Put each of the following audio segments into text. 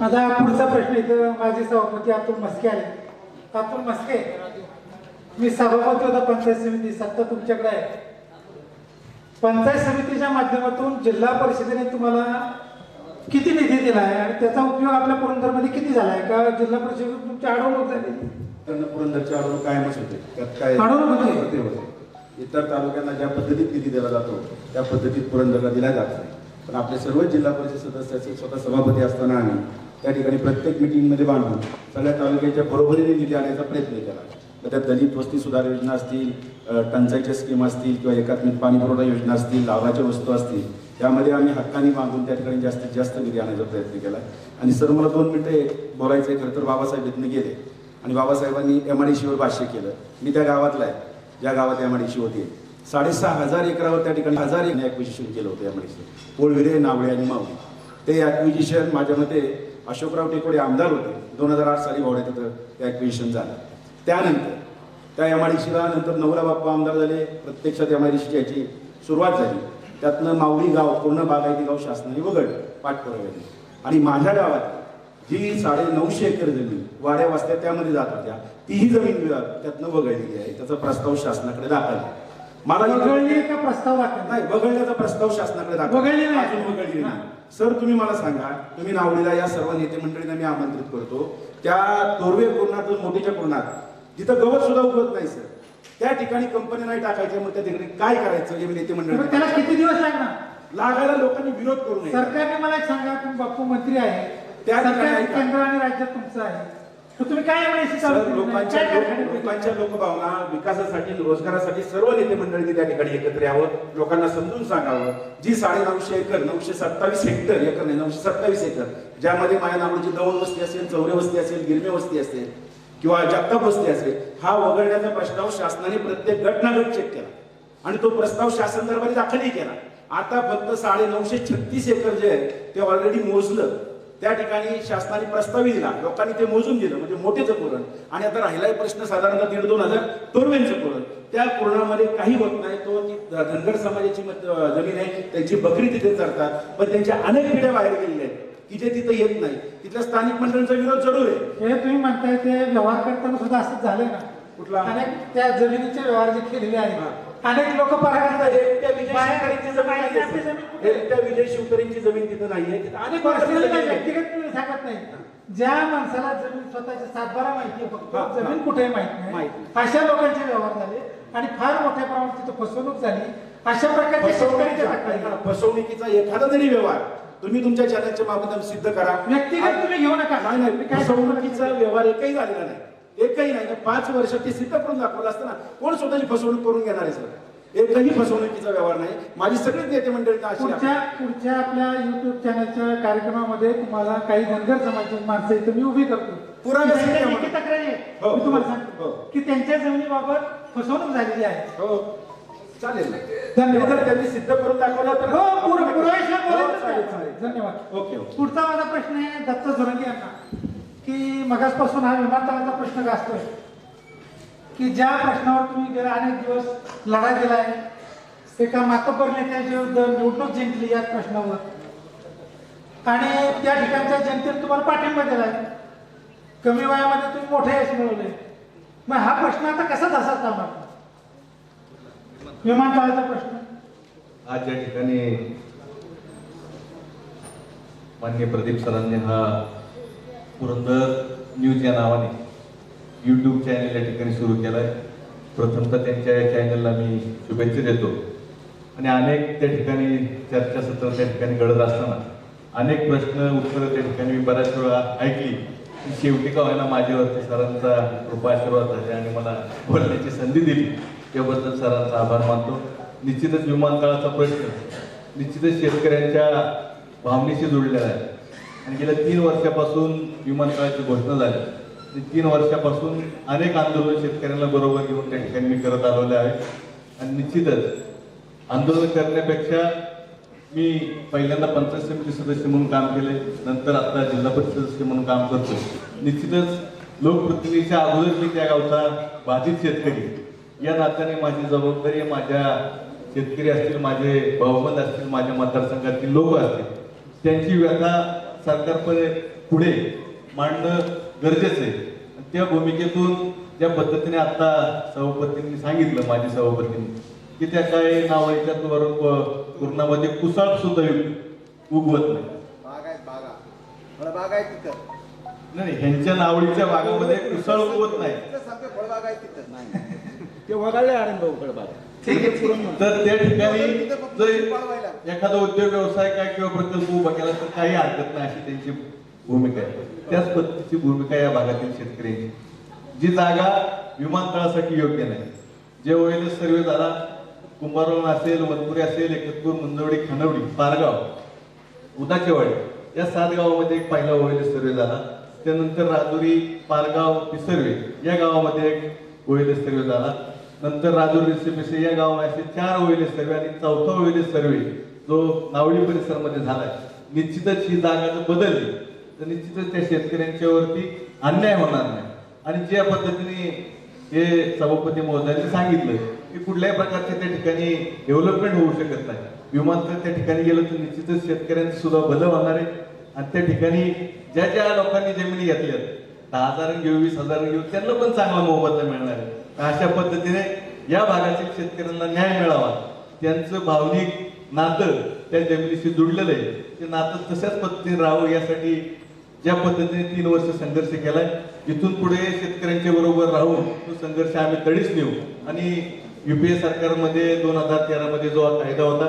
माझा पुढचा प्रश्न इथं माझे सभापती अतुल मस्के आले अतुल मस्के मी सभापती होता पंचायत समिती सत्ता तुमच्याकडे आहे. पंचायत समितीच्या माध्यमातून जिल्हा परिषदेने तुम्हाला किती निधी दिला आहे आणि त्याचा उपयोग आपल्या पुरंदरमध्ये किती झाला आहे का जिल्हा परिषदेत तुमची अडवणूक झाली त्यांना पुरंदरची आडवणूक कायमच होते. त्यात काय अडवणूक होते? होते होते. इतर तालुक्यांना ज्या पद्धतीत निधी दिला जातो त्या पद्धतीत पुरंदरला दिला जात नाही. पण आपले सर्व जिल्हा परिषद सदस्याचे स्वतः सभापती असताना आम्ही त्या ठिकाणी प्रत्येक मिटिंगमध्ये बांधून सगळ्या तालुक्याच्या बरोबरीने निधी आणायचा प्रयत्न केला. तर त्यात दलित वस्ती सुधार योजना असतील टंचाईच्या स्कीम असतील किंवा एकात्मिक पाणी पुरवठा योजना असतील लाभाच्या वस्तू असतील त्यामध्ये आम्ही हक्काने मागून त्या ठिकाणी जास्तीत जास्त निधी आणायचा प्रयत्न केला. आणि सर मला दोन मिनिटे बोलायचं आहे खरं तर बाबासाहेब इथनं गेले. आणि बाबासाहेबांनी एम आय डी सीवर भाष्य केलं. मी त्या गावातला आहे. ज्या गावात एम आय डी सी होती. साडेसहा हजार एकरावर त्या ठिकाणी हजार एक ॲक्विजिशन केलं होतं एम आय डी सी पोळविरे नावळे आणि मावळी. ते ॲक्विजिशन माझ्या मते अशोकराव टेकोडे आमदार होते. दोन हजार आठ साली भावड्या तिथं ते ॲक्विशन झालं. त्यानंतर त्या एम आय डी सीला नंतर नवरा बाप्पा आमदार झाले. प्रत्यक्षात एम आय डी सीची याची सुरुवात झाली. त्यातनं मावळी गाव पूर्ण बागायती गाव शासनाने वगळलं पाठपुराव्याने. आणि माझ्या गावात जी साडे नऊशे एकर जमीन वाड्या वस्त्या त्यामध्ये जात होत्या तीही जमीन त्यातनं वगळलेली आहे त्याचा प्रस्ताव शासनाकडे दाखल मला वगळली का प्रस्ताव दाखल नाही वगळण्याचा प्रस्ताव शासनाकडे दाखल वगळली नाही. अजून वगळली नाही. सर तुम्ही मला सांगा तुम्ही नावडीला या सर्व नेते मंडळींना मी आमंत्रित करतो. त्या तोरवे पूर्णातून मोठीच्या पूर्णात जिथं गवत सुद्धा उगवत नाही सर. त्या ठिकाणी कंपनी नाही टाकायच्या मग त्या ठिकाणी काय करायचं हे नेते मंडळी त्याला किती दिवस लागणार? लागायला लोकांनी विरोध करू नये सरकारने मला एक सांगा तुम्ही बाप्पू मंत्री आहे. त्या सरकार ठिकाणी? केंद्र आणि राज्यात तुमचं आहे. तुम्ही काय सर? लोकांच्या लोकभावना विकासासाठी रोजगारासाठी सर्व नेते मंडळींनी त्या ठिकाणी एकत्र यावं लोकांना समजून सांगावं. जी साडे नऊशे एकर नऊशे सत्तावीस हेक्टर एकर नाही नऊशे सत्तावीस एकर ज्यामध्ये माया नावाची दौंड वस्ती असेल चौरे वस्ती असेल गिरमे वस्ती असेल किंवा जगताप वस्ती असेल हा वगळण्याचा प्रस्ताव शासनाने प्रत्येक गटनागट चेक केला. आणि तो प्रस्ताव शासन दरबारी दाखलही केला. आता फक्त साडे नऊशे छत्तीस एकर जे आहे ते ऑलरेडी मोजलं. त्या ठिकाणी शासनाने प्रस्तावही दिला. लोकांनी ते मोजून दिलं म्हणजे मोठेच पूरण. आणि आता राहिलाय प्रश्न साधारणतः दीड दोन हजार तोरवेंचं पूरण. त्या पूर्णामध्ये काही होत नाही. तो ती धनगर समाजाची जमीन आहे त्यांची बकरी तिथे चरतात. पण त्यांच्या अनेक पिढ्या बाहेर गेलेल्या आहेत. की जे तिथं येत नाही. तिथल्या स्थानिक मंडळांचा विरोध जरूर आहे. हे तुम्ही म्हणताय ते व्यवहार करताना सुद्धा असंच झालंय ना? कुठला? अनेक त्या जमिनीचे व्यवहार जे केलेले आहेत अनेक लोक परागत एकट्या विजय शिवकरेंची जमीन तिथं नाहीये. अनेक. व्यक्तिगत सांगत नाही. ज्या माणसाला जमीन स्वतःची सातबारा माहिती आहे फक्त. जमीन कुठे माहीत माहीत. नाही अशा लोकांचे व्यवहार झाले आणि फार मोठ्या प्रमाणात तिथं फसवणूक झाली. अशा प्रकारच्या फसवणुकीचा एखादा जरी व्यवहार. तुम्ही तुमच्या चॅनलच्या माध्यमातून सिद्ध करा. व्यक्तिगत तुम्ही घेऊ नका. फसवणुकीचा व्यवहार एकही झालेला नाही. एकही नाही तर पाच वर्ष ते सिद्ध करून दाखवलं असतं ना कोण स्वतःची फसवणूक करून घेणार आहे सर? एकही फसवणुकीचा व्यवहार नाही. माझी सगळीच नेते मंडळी पुढच्या पुढच्या आपल्या युट्यूब चॅनलच्या कार्यक्रमामध्ये तुम्हाला काही धनगर समाजाची माणसं इथं मी उभी करतो. पुरावे त्यांच्या सहित लेखी आम्हाला. तक्रारी आहे. हो, मी तुम्हाला हो, सांगतो. हो. की त्यांच्या जमिनीबाबत फसवणूक झालेली आहे. हो. चालेल. धन्यवाद. त्यांनी सिद्ध करून दाखवलं तर हो पुर- पुराव्याशिवाय बोलायचंच चालेल नाही. चालेल धन्यवाद. Okay okay. पुढचा माझा प्रश्न आहे दत्त झुरंगे यांना. की मगासपासून हा विमानतळाचा प्रश्न गाजतोय. की ज्या प्रश्नावर तुम्ही गेले अनेक दिवस लढा दिलाय एका मातोबर नेत्याच्या विरुद्ध निवडणूक जिंकली या प्रश्नावर आणि त्या ठिकाणच्या जनतेने तुम्हाला पाठिंबा दिलाय. कमी वयामध्ये तुम्ही मोठे यश मिळवले. मग हा प्रश्न आता कसा तसाच थांबणार विमानतळाचा प्रश्न. आज या ठिकाणी मान्य प्रदीप सरांनी हा पुरंदर न्यूज या नावाने यूट्यूब चॅनल या ठिकाणी सुरू केला आहे प्रथमतः त्यांच्या या चॅनलला मी शुभेच्छा देतो. आणि अनेक त्या ठिकाणी चर्चासत्र त्या ठिकाणी घडत असताना अनेक प्रश्न उत्तरं त्या ठिकाणी मी बऱ्याच वेळा ऐकली. की शेवटी का व्हायला माझ्यावरती सरांचा कृपा आशीर्वाद झाले आणि मला बोलण्याची संधी दिली. त्याबद्दल सरांचा आभार मानतो. निश्चितच विमानतळाचा प्रश्न निश्चितच शेतकऱ्यांच्या भावनेशी जुळलेला आहे. आणि गेल्या तीन वर्षापासून विमानतळाची घोषणा झाली. तीन वर्षापासून अनेक आंदोलन शेतकऱ्यांना बरोबर घेऊन त्या ठिकाणी मी करत आलेले आहे. आणि निश्चितच आंदोलन करण्यापेक्षा मी पहिल्यांदा पंचायत समिती सदस्य म्हणून काम केले नंतर आता जिल्हा परिषद सदस्य म्हणून काम करतो निश्चितच लोकप्रतिनिधीच्या अगोदर मी त्या गावचा बाधित शेतकरी. या नात्याने माझी जबाबदारी माझ्या शेतकरी असतील माझे भाऊबंद असतील माझ्या मतदारसंघातील लोक असतील त्यांची व्यथा सरकारपर्यंत पुढे मांडणं गरजेचं आहे. त्या भूमिकेतून ज्या पद्धतीने आता सभापतींनी सांगितलं माझ्या सभापतींनी की त्या काय नावाच्या पूर्णामध्ये कुसाळ सुद्धा उगवत नाही. बाग आहेत बागा. फळबाग आहेत तिथं. नाही नाही, ह्यांच्या नावडीच्या भागामध्ये कुसाळ उगवत नाही. ते वगाळले आनंद भाऊ बाग ठीक आहे. तर त्या ठिकाणी जर. एखादा उद्योग व्यवसाय काय किंवा प्रकल्प उभा केला तर काही हरकत नाही अशी त्यांची भूमिका आहे. त्याच पद्धतीची भूमिका या भागातील शेतकऱ्यांची. जी जागा विमानतळासाठी योग्य नाही. जे होईल सर्वे झाला कुंभारवण असेल मधपुरी असेल एकतपूर मुंजवडी खानवडी पारगाव उदाचेवाडी या सात गावामध्ये एक पहिला ओएलएस सर्वे झाला. त्यानंतर राजुरी पारगाव पिसर्वे या गावामध्ये एक ओएलएस सर्वे झाला. नंतर राजूर रिसिपिसे या गावामध्ये असे चार ओएलएस सर्वे आणि चौथा ओएलएस सर्वे जो नावळी परिसरामध्ये झालाय. निश्चितच ही जागा जर बदलली तर निश्चितच त्या शेतकऱ्यांच्यावरती अन्याय होणार नाही. आणि ज्या पद्धतीने हे सभापती महोदयांनी सांगितलं की कुठल्याही प्रकारचे त्या ठिकाणी डेव्हलपमेंट होऊ शकत नाही. विमानतळ त्या ठिकाणी गेलं तर निश्चितच शेतकऱ्यांचं सुद्धा भलं होणार आहे. आणि त्या ठिकाणी ज्या ज्या लोकांनी जमिनी घेतल्या दहा हजार घेऊ वीस हजार घेऊ त्यांना पण चांगला मोबदला मिळणार आहे. अशा पद्धतीने या भागातील शेतकऱ्यांना न्याय मिळावा. त्यांचं भावनिक नातं त्या जमिनीशी जुडलेलं आहे. ते नातं तशाच पद्धतीने राहावं यासाठी ज्या पद्धतीने तीन वर्ष संघर्ष केलाय इथून पुढे शेतकऱ्यांच्या बरोबर राहून तो संघर्ष आम्ही तडीच नेऊ. आणि युपीए सरकारमध्ये दोन हजार तेरा मध्ये जो कायदा होता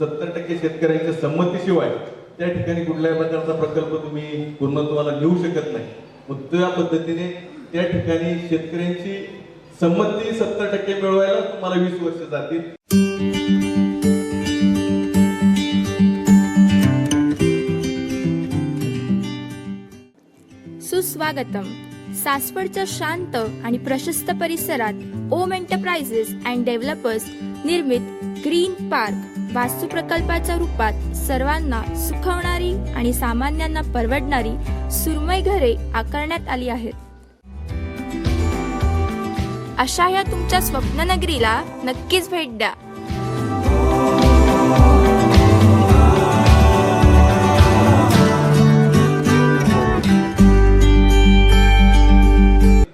सत्तर टक्के शेतकऱ्यांच्या संमतीशिवाय त्या ठिकाणी कुठल्याही प्रकारचा प्रकल्प तुम्ही पूर्ण तुम्हाला नेऊ शकत नाही. मग त्या पद्धतीने त्या ठिकाणी शेतकऱ्यांची संमती सत्तर टक्के मिळवायला तुम्हाला वीस वर्ष जातील. सुस्वागतम. सासवडच्या शांत आणि प्रशस्त परिसरात ओम एंटरप्राइजेस अँड डेव्हलपर्स निर्मित ग्रीन पार्क वास्तू प्रकल्पाच्या रूपात सर्वांना सुखवणारी आणि सामान्यांना परवडणारी सुरमय घरे आकारण्यात आली आहेत. अशा या तुमच्या स्वप्ननगरीला नक्कीच भेट द्या.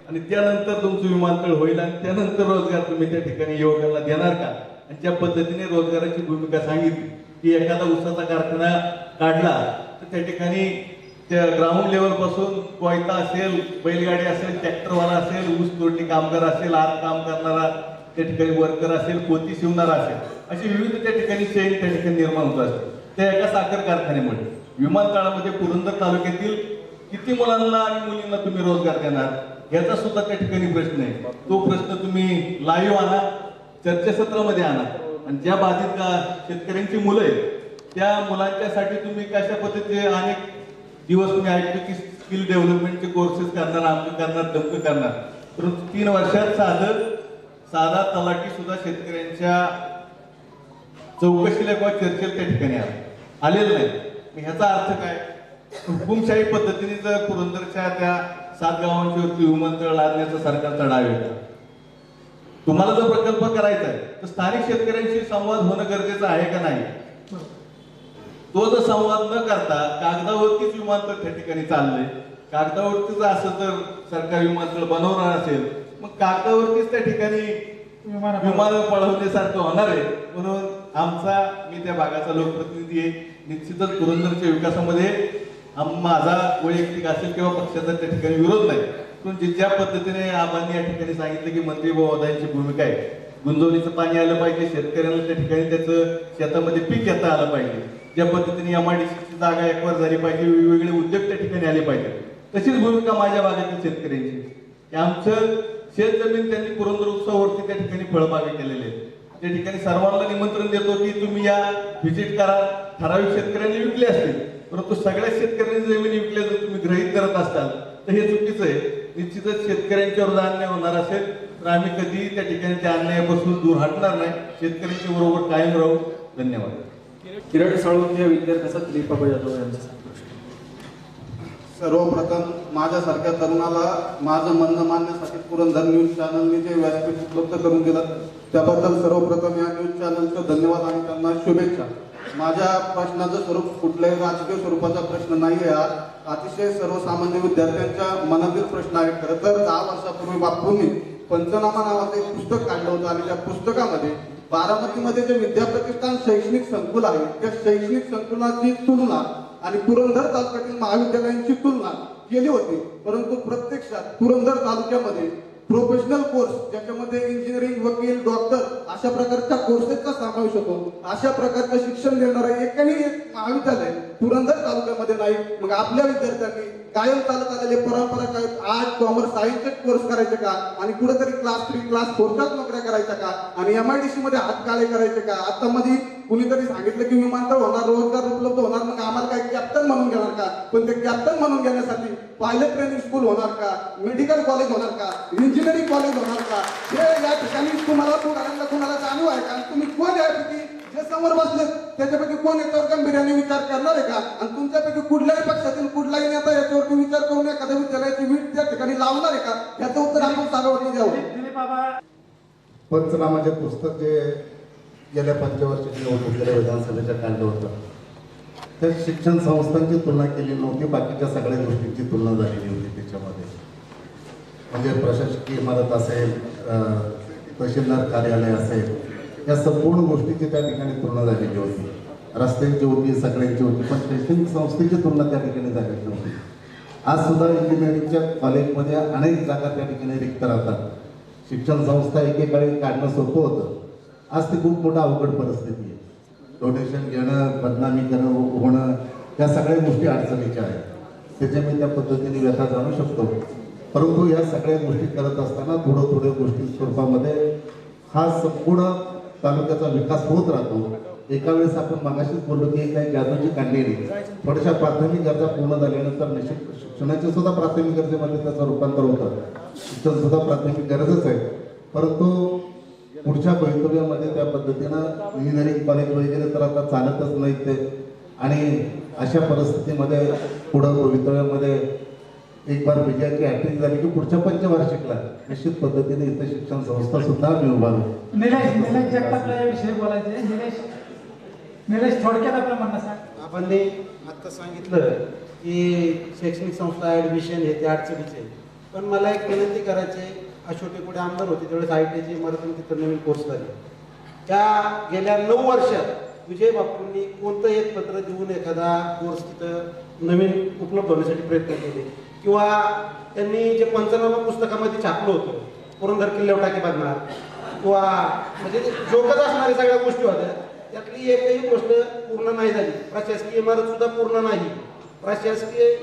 आणि त्यानंतर तुमचं विमानतळ होईल आणि त्यानंतर रोजगार तुम्ही त्या ठिकाणी युवकांना देणार का? आणि ज्या पद्धतीने रोजगाराची भूमिका सांगितली की एखादा उसाचा कारखाना काढला तर त्या ठिकाणी त्या ग्राउंड लेवलपासून कोयता असेल बैलगाडी असेल ट्रॅक्टरवाला असेल ऊस तोडणी कामगार असेल आत काम करणारा त्या ठिकाणी वर्कर असेल पोती शिवणारा असेल अशी विविध त्या ठिकाणी चैन त्या ठिकाणी निर्माण होत असते. त्या एका साखर कारखान्यामुळे. विमानतळामध्ये पुरंदर तालुक्यातील किती मुलांना आणि मुलींना तुम्ही रोजगार देणार याचा सुद्धा त्या ठिकाणी प्रश्न आहे. तो प्रश्न तुम्ही लाईव्ह आणा चर्चासत्रामध्ये आणा. आणि ज्या बाधित शेतकऱ्यांची मुलं आहेत त्या मुलांच्यासाठी तुम्ही कशा पद्धतीचे अनेक दिवस तुम्ही ऐकतो की स्किल डेव्हलपमेंटचे कोर्सेस करणार आमचं करणार धक्क करणार. परंतु तीन वर्षात साधं साधा तलाठी सुद्धा शेतकऱ्यांच्या चौकशीला किंवा चर्चेला त्या ठिकाणी आला. आलेलं नाही. मग ह्याचा अर्थ काय? हुकुमशाही पद्धतीने जर पुरंदरच्या त्या सात गावांच्या वरती विमानतळ लादण्याचा सरकारचा डाव येतो तुम्हाला जर प्रकल्प करायचा आहे तर स्थानिक शेतकऱ्यांशी संवाद होणं गरजेचं आहे का नाही? तो जर संवाद न करता कागदावरतीच विमानतळ त्या ठिकाणी चाललंय. कागदावरतीच असं जर सरकार विमानतळ बनवणार असेल मग कागदावरतीच त्या ठिकाणी विमानं- पळवण्यासारखं होणार आहे. म्हणून आमचा मी त्या भागाचा लोकप्रतिनिधी आहे. निश्चितच पुरंदरच्या विकासामध्ये माझा वैयक्तिक असेल किंवा पक्षाचा त्या ठिकाणी विरोध नाही. पण जे ज्या पद्धतीने आबांनी या ठिकाणी सांगितलं की मंत्री महोदयांची भूमिका आहे. गुंजवणीचं पाणी आलं पाहिजे शेतकऱ्यांना त्या ठिकाणी त्याचं शेतामध्ये पीक घेता आलं पाहिजे. ज्या पद्धतीने एमआयडीसीची जागा एकवर झाली पाहिजे वेगवेगळे उद्योग त्या ठिकाणी आले पाहिजे तशीच भूमिका माझ्या भागातील शेतकऱ्यांची. आमचं शेत जमीन त्यांनी पुरंदर उत्सवावरती त्या ठिकाणी फळबागे केलेले आहेत. त्या ठिकाणी सर्वांना निमंत्रण देतो की तुम्ही या व्हिजिट करा. ठराविक शेतकऱ्यांनी विकले असतील परंतु सगळ्या शेतकऱ्यांनी जमिनी विकल्या जर तुम्ही गृहीत करत असाल तर हे चुकीचं आहे. निश्चितच शेतकऱ्यांच्यावर अन्याय होणार असेल तर आम्ही कधीही त्या ठिकाणी त्या अन्यायापासून दूर हटणार नाही. शेतकऱ्यांच्या बरोबर कायम राहू. धन्यवाद. किरण साळुंखे विद्यार्थ्याचा दिलीप जाधव यांचा. सर्वप्रथम माझ्यासारख्या तरुणाला माझं म्हणणं मानण्यासाठी पुरंदर न्यूज चॅनलने जे व्यासपीठ उपलब्ध करून दिलं त्याबद्दल सर्वप्रथम या न्यूज चॅनलचं धन्यवाद आणि त्यांना शुभेच्छा. माझ्या प्रश्नाचं स्वरूप कुठल्याही राजकीय स्वरूपाचा प्रश्न नाही आहे. हा अतिशय सर्वसामान्य विद्यार्थ्यांच्या मनातील प्रश्न आहे खरं तर दहा वर्षापूर्वी बापूंनी पंचनामा नावाचं एक पुस्तक काढलं होतं आणि त्या पुस्तकामध्ये बारामतीमध्ये जे विद्याप्रतिष्ठान शैक्षणिक संकुल आहे त्या शैक्षणिक संकुलाची तुलना आणि पुरंदर तालुक्यातील महाविद्यालयांची तुलना केली होती. परंतु प्रत्यक्षात पुरंदर तालुक्यामध्ये प्रोफेशनल कोर्स ज्याच्यामध्ये इंजिनिअरिंग वकील डॉक्टर अशा प्रकारच्या कोर्सेसचा समावेश होतो अशा प्रकारचं शिक्षण देणारं एकही एक महाविद्यालय पुरंदर तालुक्यामध्ये नाही. मग आपल्या विद्यार्थ्यांनी कायम चालत आलेले परंपरा काय? आर्ट कॉमर्स सायन्सचे कोर्स करायचे का? आणि कुठेतरी क्लास थ्री क्लास फोरच्याच नोकऱ्या करायच्या का? आणि एम आय डी सी मध्ये हात काळे करायचे का? आता मध्ये कुणीतरी सांगितलं की विमानतळ होणार रोजगार उपलब्ध होणार मग आम्हाला काय कॅप्टन म्हणून घेणार का? पण ते कॅप्टन म्हणून घेण्यासाठी पायलट ट्रेनिंग स्कूल होणार का? मेडिकल कॉलेज होणार का? इंजिनिअरिंग कॉलेज होणार का? हे या ठिकाणी तुम्हाला पुढाऱ्यांना कुणाला जाणीव आहे का? आणि तुम्ही कोण यापैकी? जे समोर बसले त्याच्यापैकी कोण याच्यावर गंभीर्याने विचार करणार आहे का? आणि तुमच्यापैकी कुठल्याही पक्षातील कुठलाही नेता याच्यावरती विचार करून एखाद्या विद्यालयाची वीट त्या ठिकाणी लावणार आहे का? याचं उत्तर आपण सागावरती द्यावं पंचनामाचे पुस्तक जे गेल्या पंचवर्षाची निवडणुकीला गेल्या विधानसभेच्या काढलं होतं तर शिक्षण संस्थांची तुलना केली नव्हती बाकीच्या सगळ्या गोष्टींची तुलना झालेली होती त्याच्यामध्ये. म्हणजे प्रशासकीय इमारत असेल तहसीलदार कार्यालय असेल या संपूर्ण गोष्टीची त्या ठिकाणी तुलना झालेली होती. रस्त्यांची होती सगळ्यांची होती पण शैक्षणिक संस्थेची तुलना त्या ठिकाणी झालेली नव्हती. आज सुद्धा इंजिनिअरिंगच्या कॉलेजमध्ये अनेक जागा त्या ठिकाणी रिक्त राहतात. शिक्षण संस्था एकेकाळी काढणं सोपं होतं. आज ती खूप मोठा अवघड परिस्थिती आहे. डोनेशन घेणं बदनामी करणं होणं या सगळ्या गोष्टी अडचणीच्या आहेत. त्याच्या मी त्या पद्धतीने व्यथा जाणू शकतो. परंतु या सगळ्या गोष्टी करत असताना थोडं थोड्या गोष्टी स्वरूपामध्ये हा संपूर्ण तालुक्याचा विकास होत राहतो. एका वेळेस आपण मागाशीच बोललो की काही गरजाची काढलेली थोड्याशा प्राथमिक गरजा पूर्ण झाल्यानंतर निश्चित शिक्षणाच्या सुद्धा प्राथमिक गरजेमध्ये त्याचं रूपांतर होतं. शिक्षण सुद्धा प्राथमिक गरजच आहे. परंतु पुढच्या भवितव्यामध्ये त्या पद्धतीनं इंजिनिअरिंग कॉलेज वगैरे तर आता चालतच नाही ते आणि अशा परिस्थितीमध्ये पुढं भवितव्यामध्ये एक बार विजयाची हॅट्रिक झाली की पुढच्या पंचवार्षिकला निश्चित पद्धतीने इथे शिक्षण संस्था सुद्धा मी उभारू निलेश निलेश जगतापला याविषयी बोलायचे आहे. निलेश निलेश थोडक्यात आपलं म्हणणं सांग आपण ते आत्ता सांगितलं की शैक्षणिक संस्था ॲडमिशन हे ते अडचणीचे. पण मला एक विनंती करायची आहे अशोक कुठे आमदार होते त्यावेळेस आय टीची इमारत तिथं नवीन कोर्स झाले. त्या गेल्या नऊ वर्षात विजय बापूंनी कोणतं एक पत्र देऊन एखादा कोर्स तिथं नवीन उपलब्ध होण्यासाठी प्रयत्न केले. किंवा त्यांनी जे पंचनामा पुस्तकामध्ये छापलं होतं पुरंदर किल्ल्यावर टाकी बांधणार किंवा म्हणजे ते जोकच असणाऱ्या सगळ्या गोष्टी होत्या त्यातली एकही गोष्ट पूर्ण नाही झाली. प्रशासकीय इमारत सुद्धा पूर्ण नाही. प्रशासकीय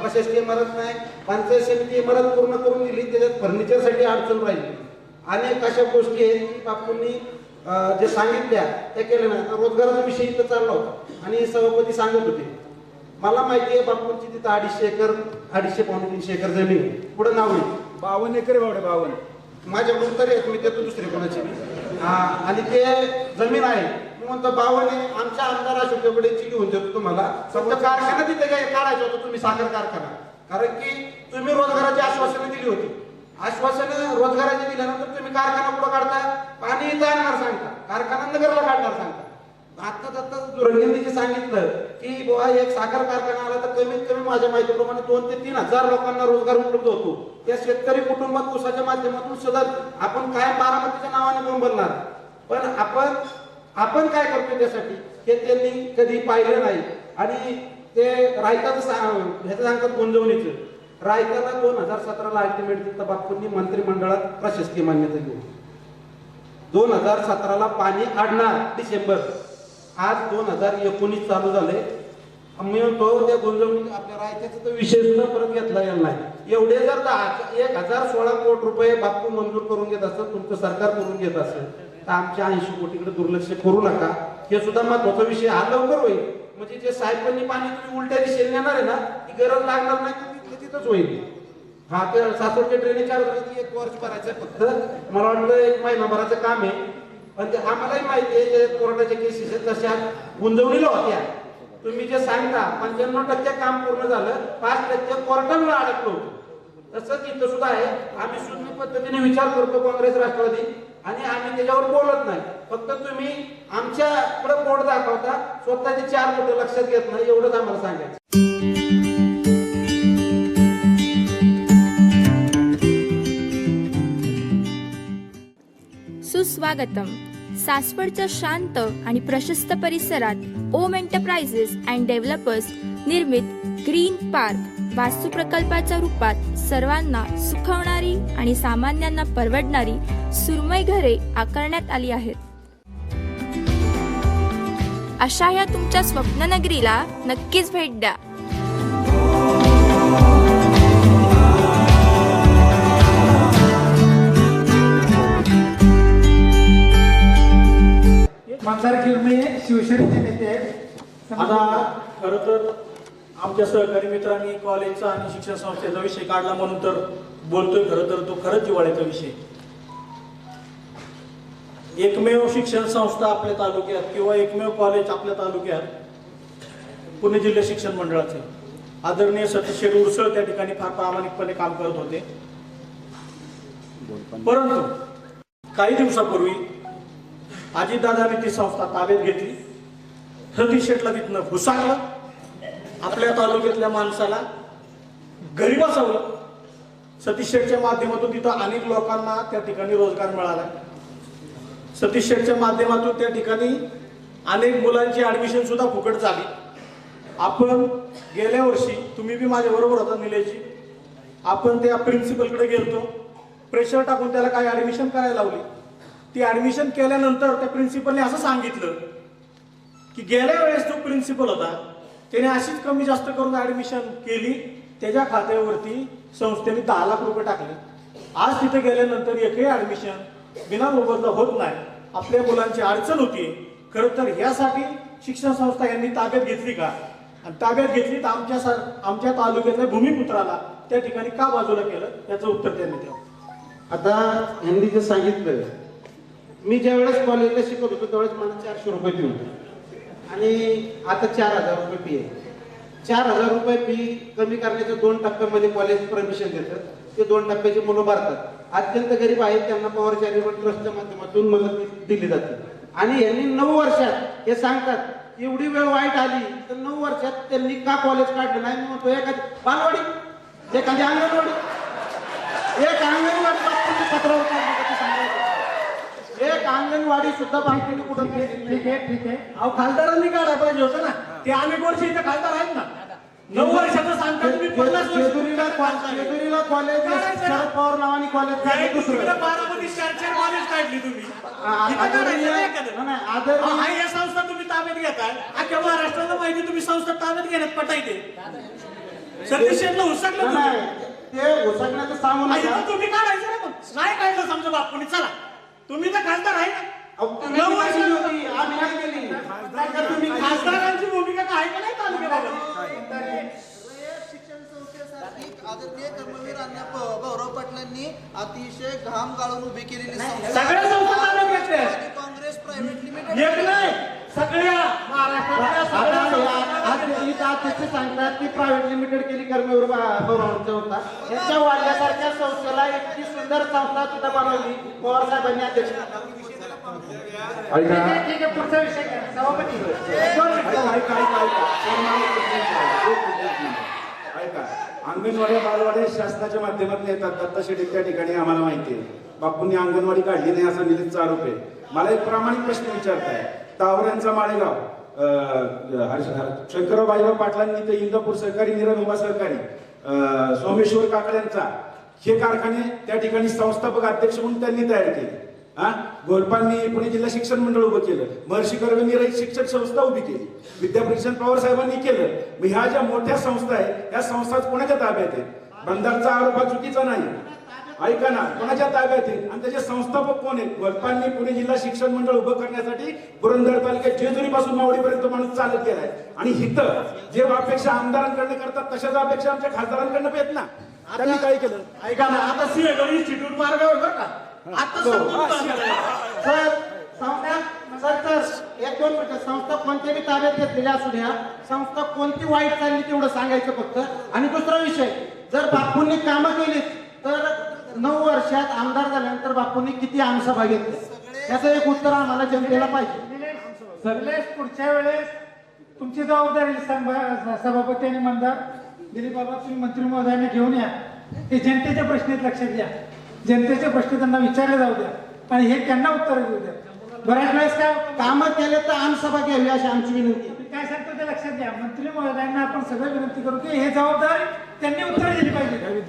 प्रशासकीय इमारत नाही. पंचायत समिती इमारत पूर्ण करून दिली. त्याच्यात फर्निचरसाठी अडचण राहिली. अनेक अशा गोष्टी आहेत की बापूंनी जे सांगितल्या त्या केल्या नाही रोजगाराचा विषय इथं चालला होता. आणि सभापती सांगत होते मला माहिती आहे बापूंची तिथं अडीचशे एकर अडीचशे पावणे तीनशे एकर जमीन. पुढं नाव आहे. बावन्न एकर बावडे बावन्न माझ्याकडून तरी आहेत. मी देतो दुसरे कोणाची. हा, आणि ते जमीन आहे. म्हणतो बावन आमच्या आमदार अशोककडे घेऊन देतो तुम्हाला. फक्त कारखाना तिथे काय काढायचा होता तुम्ही साखर कारखाना? कारण की तुम्ही रोजगाराची आश्वासनं दिली होती. आश्वासनं रोजगाराची दिल्यानंतर तुम्ही कारखाना पुढे काढता? पाणी इथं आणणार सांगता. कारखाना नगरला काढणार सांगता. आता आता दुरंगेंनी जे सांगितलं की बुवा एक साखर कारखाना आला तर कमीत कमी माझ्या माहितीप्रमाणे दोन ते तीन हजार लोकांना रोजगार उपलब्ध होतो. त्या शेतकरी कुटुंबात ऊसाच्या माध्यमातून सुद्धा आपण काय बारामतीच्या नावाने बोंबलणार. पण आपण आपण काय करतो त्यासाठी? हे त्यांनी कधी पाहिलं नाही. आणि ते रायताचं ह्याचं सांगतात गुंजवणीचं. रायताला दोन हजार सतराला अल्टिमेट दिलं मंत्रिमंडळात प्रशासकीय मान्यता घेऊ दोन हजार सतराला पाणी आडणार डिसेंबर. आज दोन हजार एकोणीस चालू झाले मी म्हणतो त्या गुंतवणूक आपल्या रायत्याचं तर विशेष न परत घेतला गेला नाही. एवढे जर दहा एक हजार सोळा कोटी रुपये बापू मंजूर करून घेत असत तुमचं सरकार करून घेत असेल. तर आमच्या ऐंशी कोटीकडे दुर्लक्ष करू नका. हे सुद्धा महत्त्वाचा विषय हा लवकर होईल. म्हणजे जे साहेबांनी पाणी तुम्ही उलट्या दिशेने नेणार आहे ना ती गरज लागणार नाही तर तिथंच होईल. हा ते सासवडच्या ट्रेनिंग चालू एक वर्ष भरायचं फक्त. मला वाटतं एक महिनाभराचं काम आहे. पण ते आम्हालाही माहिती आहे जे कोर्टाच्या केसेस आहेत. तशा गुंजवलेल्या होत्या. तुम्ही जे सांगता पंच्याण्णव टक्के काम पूर्ण झालं पाच टक्के कोर्टामुळे अडकलो. तसंच इथं सुद्धा आहे. आम्ही सुज्ञ पद्धतीने विचार करतो काँग्रेस राष्ट्रवादी. आणि आम्ही त्याच्यावर बोलत नाही. फक्त तुम्ही आमच्याकडे बोट दाखवता स्वतःचे चार बोट लक्षात घेत नाही एवढंच आम्हाला सांगायचं. सुस्वागतम. सासवडच्या शांत आणि प्रशस्त परिसरात ओम एंटरप्राइजेस अँड डेव्हलपर्स निर्मित ग्रीन पार्क. वास्तू प्रकल्पाच्या रूपात सर्वांना सुखवणारी आणि सामान्यांना परवडणारी सुरमई घरे आकारण्यात आली आहेत. अशा या तुमच्या स्वप्ननगरीला नक्कीच भेट द्या. मंदार किरमे शिवसेनेचे नेते आहेत. आता खरं तर आमच्या सहकारी मित्रांनी कॉलेजचा आणि शिक्षण संस्थेचा विषय काढला म्हणून तर बोलतोय खरं तर तो खरंच जिवाळ्याचा विषय. एकमेव शिक्षण संस्था आपल्या तालुक्यात किंवा एकमेव कॉलेज आपल्या तालुक्यात पुणे जिल्हा शिक्षण मंडळाचे. आदरणीय सतीश शेठ उरसळ त्या ठिकाणी फार प्रामाणिकपणे काम करत होते. परंतु काही दिवसापूर्वी अजितदादांनी ती संस्था ताब्यात घेतली. सतीश शेठला तिथनं घुसाकलं आपल्या तालुक्यातल्या माणसाला घरी बसवलं सतीश शेठच्या माध्यमातून तिथं अनेक लोकांना त्या ठिकाणी रोजगार मिळाला सतीश शेठच्या माध्यमातून त्या ठिकाणी अनेक मुलांची ऍडमिशन सुद्धा फुकट झाली. आपण गेल्या वर्षी तुम्ही बी माझ्या बरोबर होता निलेशजी आपण त्या प्रिन्सिपलकडे गेलतो. प्रेशर टाकून त्याला काही ऍडमिशन करायला लावली. ती ऍडमिशन केल्यानंतर त्या प्रिन्सिपलने असं सांगितलं की गेल्या वेळेस तो प्रिन्सिपल होता त्याने अशीच कमी जास्त करून ऍडमिशन केली. त्याच्या खात्यावरती संस्थेने दहा लाख रुपये टाकले. आज तिथे गेल्यानंतर एकही ऍडमिशन बिना मोबदला होत नाही. आपल्या मुलांची अडचण होती. खरं तर ह्यासाठी शिक्षण संस्था यांनी ताब्यात घेतली का? आणि ताब्यात घेतली तर आमच्या सर आमच्या तालुक्यातल्या भूमिपुत्राला त्या ठिकाणी का बाजूला केलं? याचं उत्तर त्यांनी द्यावं. आता यांनी जे सांगितलं मी ज्या वेळेस कॉलेजला शिकत होतो त्यावेळेस मला चारशे रुपये देऊन आणि आता चार हजार रुपये फी आहे. चार हजार रुपये फी कमी करण्याच्या दोन टप्प्यामध्ये कॉलेज परमिशन देतं ते दोन टप्प्याची मुलं भरतात अत्यंत गरीब आहेत त्यांना पॉवर चॅरिटेबल ट्रस्टच्या माध्यमातून मदत दिली जाते. आणि यांनी नऊ वर्षात हे सांगतात एवढी वेळ वाईट आली तर नऊ वर्षात त्यांनी का कॉलेज काढलं नाही? म्हणतो एखादी बालवाडी एखादी अंगणवाडी एक अंगणवाडी बाबतीत पत्रावर काढली का ते सांगायचं. एक अंगणवाडी सुद्धा बांधलेली कुठं ठीक आहे ठीक आहे अहो खासदारांनी काढायला पाहिजे होतं ना? ते अनेक वर्ष इथे खासदार आहेत ना. नऊ वर्षाचं सांगता तुम्ही पन्नास वर्ष जेजुरीला जेजुरीला कॉलेज. शरद पवार नावाने कॉलेज काढले दुसरं. बारामती चार चार कॉलेज काढली तुम्ही. आदरणीय- हा या संस्था तुम्ही ताब्यात घेताय. अख्ख्या महाराष्ट्राला माहिती तुम्ही संस्था ताब्यात घेण्यात पटायते. सतीश शेठला हुसकलं ते उचकण्याचं सांगू आ, नका इथं तुम्ही काढायचं ना नाही काढलं समजा बापूनी. चला. तुम्ही तर खासदार आहे ना. नऊ वर्ष होती, आम्ही नाही? केली तर तुम्ही खासदारांची भूमिका काय का नाही तालुक्याबाबत शिक्षण संस्थेसाठी आदरणीय कर्मवीर प- गौरव पाटलांनी अतिशय घाम गाळून उभी केलेली संस्था. काँग्रेस प्रायव्हेट लिमिटेड एक नाही. सगळ्या महाराष्ट्रातल्या की प्रायव्हेट लिमिटेड केली कर्मवीर गौरवांचा होता. यांच्या वाढल्यासारख्या संस्थेला इतकी सुंदर संस्था तिथं बनवली पवार साहेबांनी अध्यक्ष ठीक आहे पुढचा विषय. सभापती. ऐका, अंगणवाड्या बालवाड्या शासनाच्या माध्यमातून येतात. दत्ता शेट्टी त्या ठिकाणी आम्हाला माहिती आहे. बापूंनी अंगणवाडी काढली नाही असा निलेशचा आरोप आहे. मला एक प्रामाणिक प्रश्न विचारताय. तावरांचा माळेगाव. शंकरराव बाजीराव पाटलांनी ते इंदापूर सहकारी निरन उभा सहकारी सोमेश्वर काकड्यांचा हे कारखाने त्या ठिकाणी संस्थापक अध्यक्ष म्हणून त्यांनी तयार केले. हा? गोलपांनी पुणे जिल्हा शिक्षण मंडळ उभं केलं. महर्षी कर्वेंनी रहित शिक्षण संस्था उभी केली. विद्यापरिषद पवार साहेबांनी केलं. मग ह्या ज्या मोठ्या संस्था आहेत या संस्था कोणाच्या ताब्यात आहेत? बंदारचा आरोप हा चुकीचा नाही. ऐका ना कोणाच्या ताब्यात आहेत? आणि त्याचे संस्थापक कोण आहेत? गोलपांनी पुणे जिल्हा शिक्षण मंडळ उभं करण्यासाठी पुरंदर तालुक्यात जेजुरी पासून मावळीपर्यंत माणूस चालत गेलाय. आणि हिथं जे अपेक्षा आमदारांकडनं करतात तशाच अपेक्षा आमच्या खासदारांकडनं येत ना. त्यांनी काय केलं? ऐका ना आता सिंहगड इन्स्टिट्यूट मार्गावर बरं का. आता. सर संस्था सर सर एक दोन मिनिटं. संस्था कोणत्या बी ताब्यात घेतलेल्या असू द्या. संस्था कोणती वाईट चालली तेवढं सांगायचं फक्त. आणि दुसरा विषय जर बापूंनी कामं केलीत तर नऊ वर्षात आमदार झाल्यानंतर बापूंनी किती आमसभा घेतल्या? याचं एक उत्तर आम्हाला जनतेला पाहिजे. निलेश, पुढच्या वेळेस तुमची जबाबदारी सभा- सभापती आणि मंदार दिलीप बाबा तुम्ही मंत्री महोदयांना घेऊन या. हे जनतेचे प्रश्न आहेत लक्षात घ्या जनतेचे प्रश्न त्यांना विचारले जाऊ द्या. आणि हे त्यांना उत्तर देऊ द्या. बऱ्याच वेळेस काय? कामं केले तर आमसभा घ्यावी अशी आमची विनंती काय सांगतो ते लक्षात घ्या. मंत्री महोदयांना आपण सगळं विनंती करू की हे जबाबदार त्यांनी उत्तर दिली पाहिजे.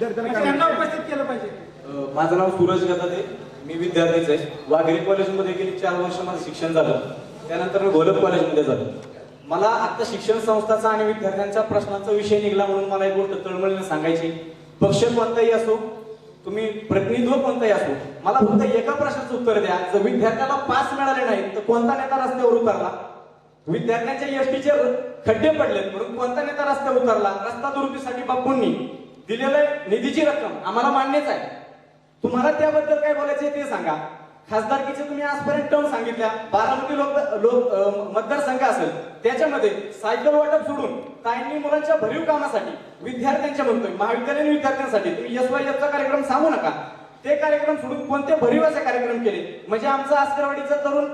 त्यांना उपस्थित केलं पाहिजे. माझं नाव सूरज गदादे मी विद्यार्थीच आहे. वाघेरी कॉलेजमध्ये गेली चार वर्ष माझं शिक्षण झालं. त्यानंतर मी घोलप कॉलेजमध्ये झालो. मला आता शिक्षण संस्थाचा आणि विद्यार्थ्यांच्या प्रश्नांचा विषय निघाला म्हणून मला एक गोष्ट तळमळीने सांगायची. पक्ष कोणताही असो तुम्ही प्रतिनिधित्व कोणताही असो मला फक्त एका प्रश्नाचं उत्तर द्या. जर विद्यार्थ्याला पास मिळाले नाही तर कोणता नेता रस्त्यावर उतरला? विद्यार्थ्यांच्या एसटीचे खड्डे पडलेत म्हणून कोणता नेता रस्त्यावर उतरला? रस्ता दुरुस्तीसाठी बापूंनी दिलेल्या निधीची रक्कम आम्हाला मान्यच आहे. तुम्हाला त्याबद्दल काय बोलायचं ते सांगा. खासदारकीचे तुम्ही आजपर्यंत टर्म सांगितल्या. बारामती लोक लोक मतदारसंघ असेल त्याच्यामध्ये सायकल वाटप सोडून ताईंनी मुलांच्या भरीव कामासाठी विद्यार्थ्यांच्या म्हणतोय महाविद्यालयीन विद्यार्थ्यांसाठी. तुम्ही एस वाय चा कार्यक्रम सांगू नका. ते कार्यक्रम सोडून कोणते भरीव असे कार्यक्रम केले? म्हणजे आमचा आस्करवाडीचा तरुण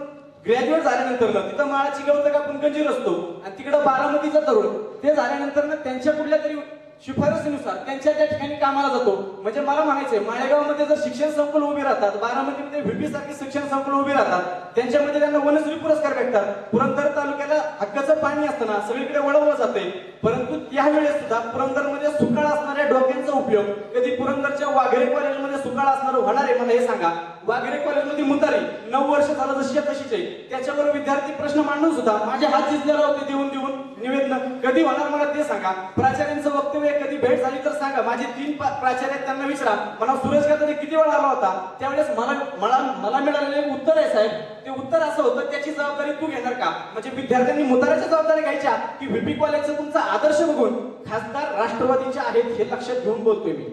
ग्रॅज्युएट झाल्यानंतर ना तिथं माळा गवत का गंजीर असतो आणि तिकडं बारामतीचा तरुण ते झाल्यानंतर ना त्यांच्या कुठल्या तरी शिफारसीनुसार त्यांच्या त्या ठिकाणी कामाला जातो. म्हणजे मला म्हणायचंय माळेगावमध्ये जर शिक्षण संकुल उभी राहतात बारामतीमध्ये व्हीपी सारखी शिक्षण संकुल उभी राहतात त्यांच्यामध्ये त्यांना वनश्री पुरस्कार भेटतात. पुरंदर तालुक्याला हक्काचं पाणी असताना सगळीकडे वळवलं जाते परंतु त्यावेळेस सुद्धा पुरंदरमध्ये सुकाळ असणाऱ्या डोक्यांचा उपयोग कधी पुरंदरच्या वाघेरे कॉलेजमध्ये सुकाळ असणार होणार आहे मला हे सांगा. वाघेरे कॉलेजमध्ये मुतारी. नऊ वर्ष झालं जशी तशीच आहे. त्याच्यावर विद्यार्थी प्रश्न मांडून सुद्धा माझे हात झिजलेला होते देऊन देऊन. निवेदन कधी होणार मला ते सांगा. प्राचार्यांचं वक्तव्य कधी भेट झाली तर सांगा. माझे तीन प्राचार्य आहेत, त्यांना विचारा. मला सुरेश गात्री किती वेळा आला होता? त्यावेळेस मला मला मला मिळालेलं एक उत्तर आहे साहेब. ते उत्तर असं होतं त्याची जबाबदारी तू घेणार का? म्हणजे विद्यार्थ्यांनी मुताराच्या जबाबदारी घ्यायच्या की व्हीपी कॉलेजचा तुमचा आदर्श बघून खासदार राष्ट्रवादीचे आहेत हे लक्षात घेऊन बोलतोय मी.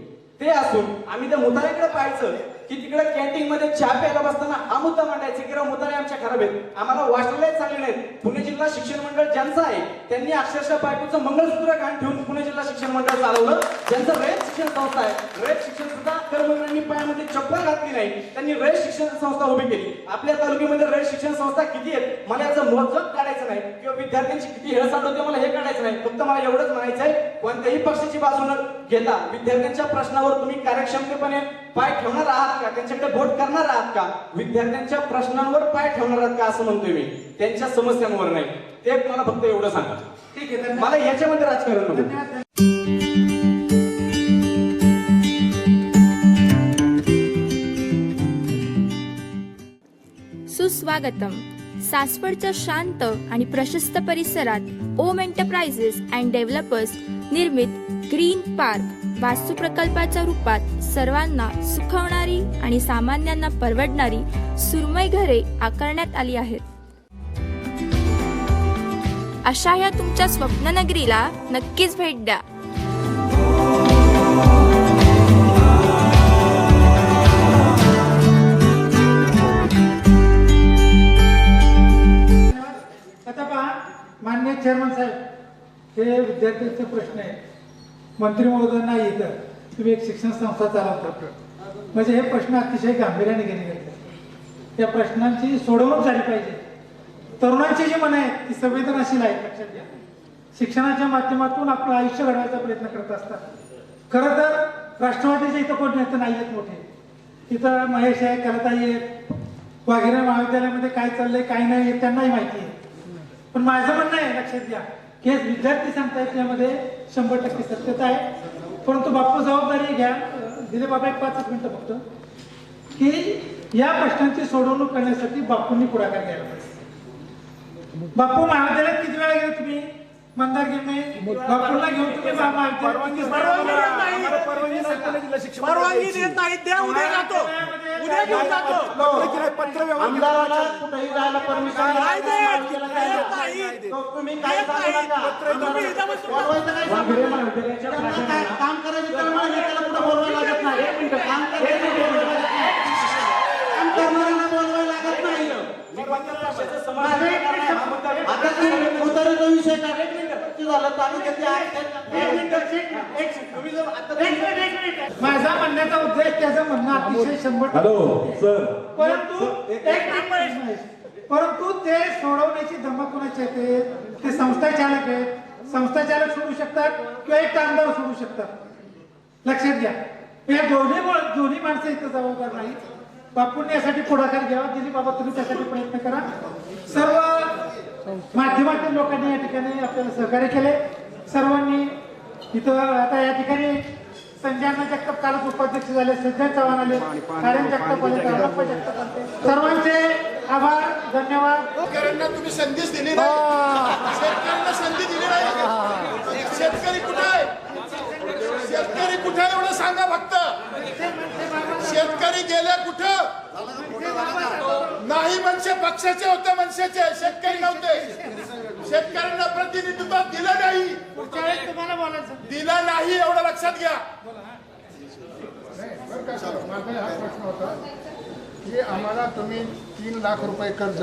ते असून आम्ही त्या मुताऱ्याकडे पाहायचं. की तिकडे कॅन्टीन मध्ये चहा प्यायला बसताना हा मुद्दा मांडायचा की मुद्दा आमच्या खराब आहेत आम्हाला वाचलेले चांगले नाहीत पुणे जिल्हा शिक्षण मंडळ ज्यांचं आहे त्यांनी अक्षरशः बायकोचं मंगळसूत्र घाण ठेवून पुणे जिल्हा शिक्षण मंडळ चालवलं. ज्यांचं रयत शिक्षण संस्था आहे रयत शिक्षण सुद्धा कर्मचाऱ्यांनी पायामध्ये चप्पल घातली नाही. त्यांनी रयत शिक्षण संस्था उभी केली. आपल्या तालुक्यामध्ये रयत शिक्षण संस्था किती आहेत मला याचं मोजक काढायचं नाही. किंवा विद्यार्थ्यांची किती हेळसाट होते मला हे काढायचं नाही. फक्त मला एवढंच म्हणायचं आहे कोणत्याही पक्षाची बाजू न घेता विद्यार्थ्यांच्या प्रश्नावर तुम्ही कार्यक्षमतेपणे पाय ठेवणार आहात का? त्यांच्याकडे भोट करणार आहात का? विद्यार्थ्यांच्या प्रश्नांवर पाय ठेवणार आहात का असं म्हणतोय मी. त्यांच्या समस्यांवर नाही. ते मला फक्त एवढं सांगा. ठीक आहे. मला याच्यामध्ये राजकारण नको. सुस्वागतम. सासवडच्या शांत आणि प्रशस्त परिसरात ओम एंटरप्राइजेस अँड डेव्हलपर्स निर्मित ग्रीन पार्क वास्तू प्रकल्पाच्या रूपात सर्वांना सुखवणारी आणि सामान्यांना परवडणारी सुरमय घरे आकारण्यात आली आहेत. अशा या तुमच्या स्वप्ननगरीला नक्कीच भेट द्या. आता पहा मान्य चेअरमन साहेब हे विद्यार्थ्यांचे प्रश्न आहेत. मंत्री महोदयांना येतं. तुम्ही एक शिक्षण संस्था चालवता म्हणजे हे प्रश्न अतिशय गांभीर्याने घेणे गरजेचे त्या प्रश्नांची सोडवणूक झाली पाहिजे. तरुणांची जी मन आहे ती संवेदनाशील आहे लक्षात घ्या. शिक्षणाच्या माध्यमातून आपलं आयुष्य घडवायचा प्रयत्न करत असतात. खरं तर राष्ट्रवादीचे इथं कोण नेते नाही आहेत मोठे. इथं महेश आहे कलताई आहेत. वाघेरे महाविद्यालयामध्ये काय चाललंय काय नाही त्यांनाही माहिती आहे. पण माझं म्हणणं आहे लक्षात घ्या. की हे विद्यार्थी सांगतायत त्यामध्ये शंभर टक्के सत्यता आहे. परंतु बापू जबाबदारी घ्या. दिले बाबा एक पाच मिनिटं फक्त. की या प्रश्नांची सोडवणूक करण्यासाठी बापूंनी पुढाकार घ्यायला पाहिजे. बापू महाविद्यालयात किती वेळा गेले तुम्ही? मंदार घेऊन बापूंना घेऊन तुम्ही मा- महाविद्यालयात परवानगी देत नाही. द्या उद्या जातो. उद्या घेऊन जातो. आमदाराला कुठेही जायला परमिशन नाही देत, देत नाही. तुम्ही काय देत सांगू नाही. नका तुम्ही इथं बसून- बोलवायचं काय वाघेरे महाविद्यालयाच्या त्यांना काय प्राचार्यांना काम करायचं तर मला नेत्याला कुठं बोलवायला लागत नाही. एक मिनिटं. काम करायचं बोलवायला लागत नाही. काम करणाऱ्यांना बोलवायला लागत नाही. माझं एक नाही, आता तुम्ही उताराचा विषय झालं? माझा म्हणण्याचा उद्देश त्याचं म्हणणं अतिशय शंभर टक्के हॅलो सर. परंतु. परंतु ते सोडवण्याची धमक कोणाची येते ते? संस्था चालक आहेत. संस्था चालक सोडू शकतात किंवा एक कामगार सोडू शकतात. लक्षात घ्या. या दोन्ही दोन्ही माणसं इथं जबाबदार नाही बापूंनी यासाठी पुढाकार घ्यावा. दिली बाबा तुम्ही त्यासाठी प्रयत्न करा. सर्व माध्यमातील लोकांनी या ठिकाणी आपल्याला सहकार्य केले. सर्वांनी इथं आता या ठिकाणी संजयना जगताप कालच उपाध्यक्ष झाले संजय चव्हाण आले नारायण जगताप आले जगताप आले. सर्वांचे आभार धन्यवाद. शेतकऱ्यांना तुम्ही संधीच दिली नाही शेतकऱ्यांना संधी दिली नाही शेतकरी कुठे कुठे एवढं सांगा फक्त. शेतकरी गेले कुठं? नाही मनसे पक्षाचे होते मनसेचे शेतकरी नव्हते. शेतकऱ्यांना प्रतिनिधित्व दिलं नाही. तुम्हाला दिलं नाही एवढं लक्षात घ्या. माझा हा प्रश्न होता की आम्हाला तुम्ही तीन लाख रुपये कर्ज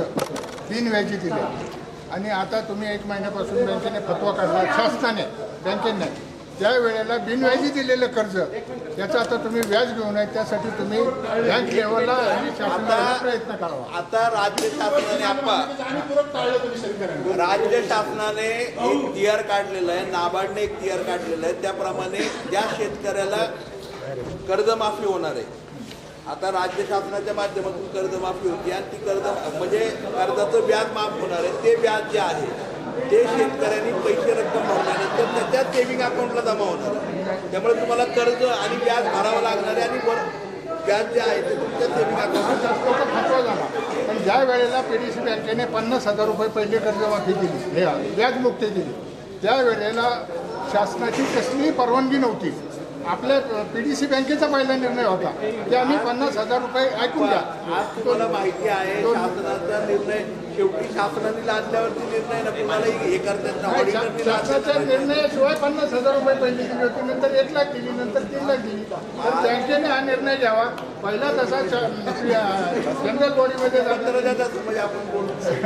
तीन व्याजी दिले. आणि आता तुम्ही एक महिन्यापासून बँकेने फतवा काढला शासनाने बँकेने. त्या वेळेला बिनव्याजी दिलेलं कर्ज याचा आता तुम्ही व्याज घेऊन आहे त्यासाठी तुम्ही बँक लेवलला आणि शासनाला प्रयत्न करावा. आता राज्य शासनाने आप्पा राज्य शासनाने एक टी आर काढलेलं आहे नाबार्डने एक टी आर काढलेलं आहे. त्याप्रमाणे ज्या शेतकऱ्याला कर्जमाफी होणार आहे आता राज्य शासनाच्या माध्यमातून कर्जमाफी होती आणि ती कर्ज म्हणजे कर्जाचं व्याज माफ होणार आहे. ते व्याज जे आहे ते शेतकऱ्यांनी पैसे रक्कम भरल्यानंतर त्याच्या सेव्हिंग अकाउंटला जमा होणार त्यामुळे तुम्हाला कर्ज आणि व्याज भरावं लागणार आहे आणि वर व्याज जे आहे ते तुमच्या सेव्हिंग अकाउंटला शासनाचा फतवा झाला. पण ज्या वेळेला पी डी सी बँकेने पन्नास हजार रुपये पहिले कर्जमाफी दिली हे व्याजमुक्ती दिली त्यावेळेला शासनाची कसलीही परवानगी नव्हती. आपल्या पी डी सी बँकेचा पहिला निर्णय होता. की आम्ही पन्नास हजार रुपये ऐकून घ्या आज तुम्हाला माहिती आहे शासनाचा निर्णय शेवटी शासनाने लादल्यावरती निर्णय ना कुणालाही हे करतात शासनाच्या. निर्णयाशिवाय पन्नास हजार रुपये पहिली दिली होती. नंतर एक लाख दिली नंतर तीन लाख दिली. तर बँकेने हा निर्णय घ्यावा. पहिला तसा जनरल बॉडीमध्ये म्हणजे आपण बोलतो